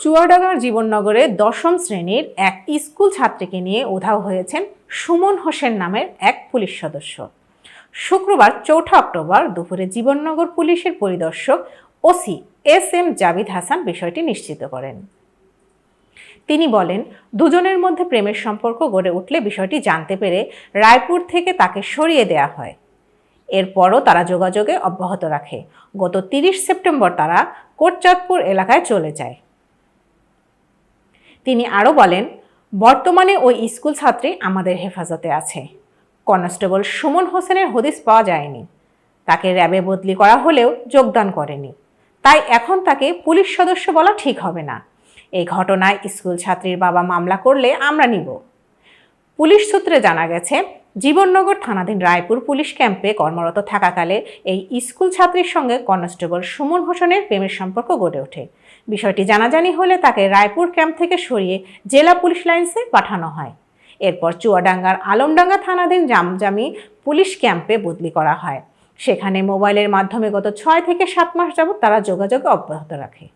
চুয়াডাঙ্গার জীবননগরে দশম শ্রেণির এক স্কুল ছাত্রীকে নিয়ে উধাও হয়েছেন সুমন হোসেন নামের এক পুলিশ সদস্য। শুক্রবার চৌঠা অক্টোবর দুপুরে জীবননগর পুলিশের পরিদর্শক OC S M Jabid Hasan বিষয়টি নিশ্চিত করেন। তিনি বলেন, দুজনের মধ্যে প্রেমের সম্পর্ক গড়ে উঠলে বিষয়টি জানতে পেরে রায়পুর থেকে তাকে সরিয়ে দেয়া হয়। এরপরও তারা যোগাযোগে অব্যাহত রাখে। গত তিরিশ সেপ্টেম্বর তারা কোটচাঁদপুর এলাকায় চলে যায়। তিনি আরও বলেন, বর্তমানে ওই স্কুল ছাত্রী আমাদের হেফাজতে আছে। কনস্টেবল সুমন হোসেনের হদিস পাওয়া যায়নি। তাকে র্যাবে বদলি করা হলেও যোগদান করেনি। তাই এখন তাকে পুলিশ সদস্য বলা ঠিক হবে না। এই ঘটনায় স্কুল ছাত্রীর বাবা মামলা করলে আমরা নিব। পুলিশ সূত্রে জানা গেছে জীবননগর থানাধীন রায়পুর পুলিশ ক্যাম্পে কর্মরত থাকাকালে এই স্কুল ছাত্রীর সঙ্গে কনস্টেবল সুমন হোসেনের প্রেমের সম্পর্ক গড়ে ওঠে। বিষয়টি জানাজানি হলে তাকে রায়পুর ক্যাম্প থেকে সরিয়ে জেলা পুলিশ লাইন্সে পাঠানো হয়। এরপর চুয়াডাঙ্গার আলমডাঙ্গা থানাধীন জামজামি পুলিশ ক্যাম্পে বদলি করা হয়। সেখানে মোবাইলের মাধ্যমে গত ছয় থেকে সাত মাস যাবত তারা যোগাযোগ অব্যাহত রাখে।